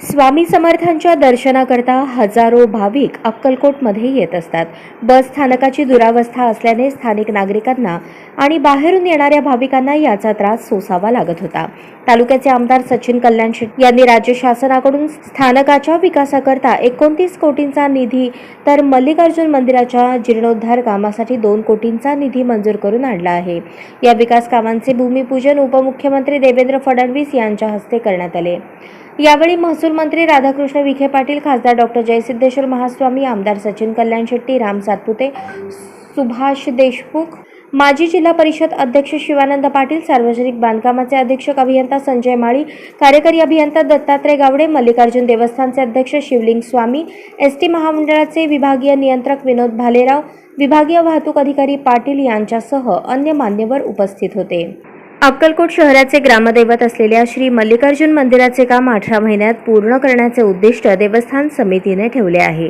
स्वामी समर्थांच्या दर्शनाकरता हजारो भाविक अक्कलकोटमध्ये येत असतात. बस स्थानकाची दुरावस्था असल्याने स्थानिक नागरिकांना आणि बाहेरून येणाऱ्या भाविकांना याचा त्रास सोसावा लागत होता. तालुक्याचे आमदार सचिन कल्याण शेट्टी यांनी राज्य शासनाकडून स्थानकाच्या विकासाकरता एकोणतीस कोटींचा निधी तर मल्लिकार्जुन मंदिराच्या जीर्णोद्धार कामासाठी दोन कोटींचा निधी मंजूर करून आणला आहे. या विकास कामांचे भूमिपूजन उपमुख्यमंत्री देवेंद्र फडणवीस यांच्या हस्ते करण्यात आले. यावेळी महसूल मंत्री राधाकृष्ण विखे पाटील खासदार डॉक्टर जयसिद्धेश्वर महास्वामी आमदार सचिन कल्याण शेट्टी राम सातपुते सुभाष देशमुख माजी जिल्हा परिषद अध्यक्ष शिवानंद पाटील सार्वजनिक बांधकामाचे अधीक्षक अभियंता संजय माळी कार्यकारी अभियंता दत्तात्रय गावडे मल्लिकार्जुन देवस्थानचे अध्यक्ष शिवलिंग स्वामी एस टी महामंडळाचे विभागीय नियंत्रक विनोद भालेराव विभागीय वाहतूक अधिकारी पाटील यांच्यासह अन्य मान्यवर उपस्थित होते. अक्कलकोट शहराचे ग्रामदैवत असलेल्या श्री मल्लिकार्जुन मंदिराचे काम अठरा महिन्यात पूर्ण करण्याचे उद्दिष्ट देवस्थान समितीने ठेवले आहे.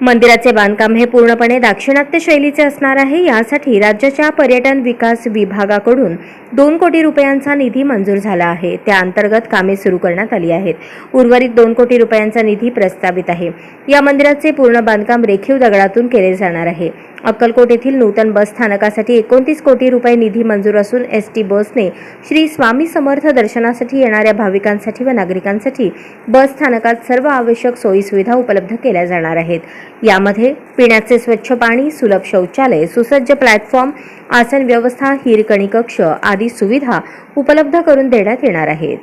मंदिराचे बांधकाम हे पूर्णपणे दाक्षिणात्य शैलीचे असणार आहे. यासाठी राज्याच्या पर्यटन विकास विभागाकडून दोन कोटी रुपयांचा निधी मंजूर झाला आहे. त्या अंतर्गत कामे सुरू करण्यात आली आहेत. उर्वरित दोन कोटी रुपयांचा निधी प्रस्तावित आहे. या मंदिराचे पूर्ण बांधकाम रेखीव दगडातून केले जाणार आहे. अक्कलकोट येथील नूतन बस स्थानकासाठी एकोणतीस कोटी रुपये निधी मंजूर असून एस टी बसने श्री स्वामी समर्थ दर्शनासाठी येणाऱ्या भाविकांसाठी व नागरिकांसाठी बस स्थानकात सर्व आवश्यक सोयीसुविधा उपलब्ध केल्या जाणार आहेत. यामध्ये पिण्याचे स्वच्छ पाणी सुलभ शौचालय सुसज्ज प्लॅटफॉर्म आसन व्यवस्था हिरकणी कक्ष आदी सुविधा उपलब्ध करून देण्यात येणार आहेत.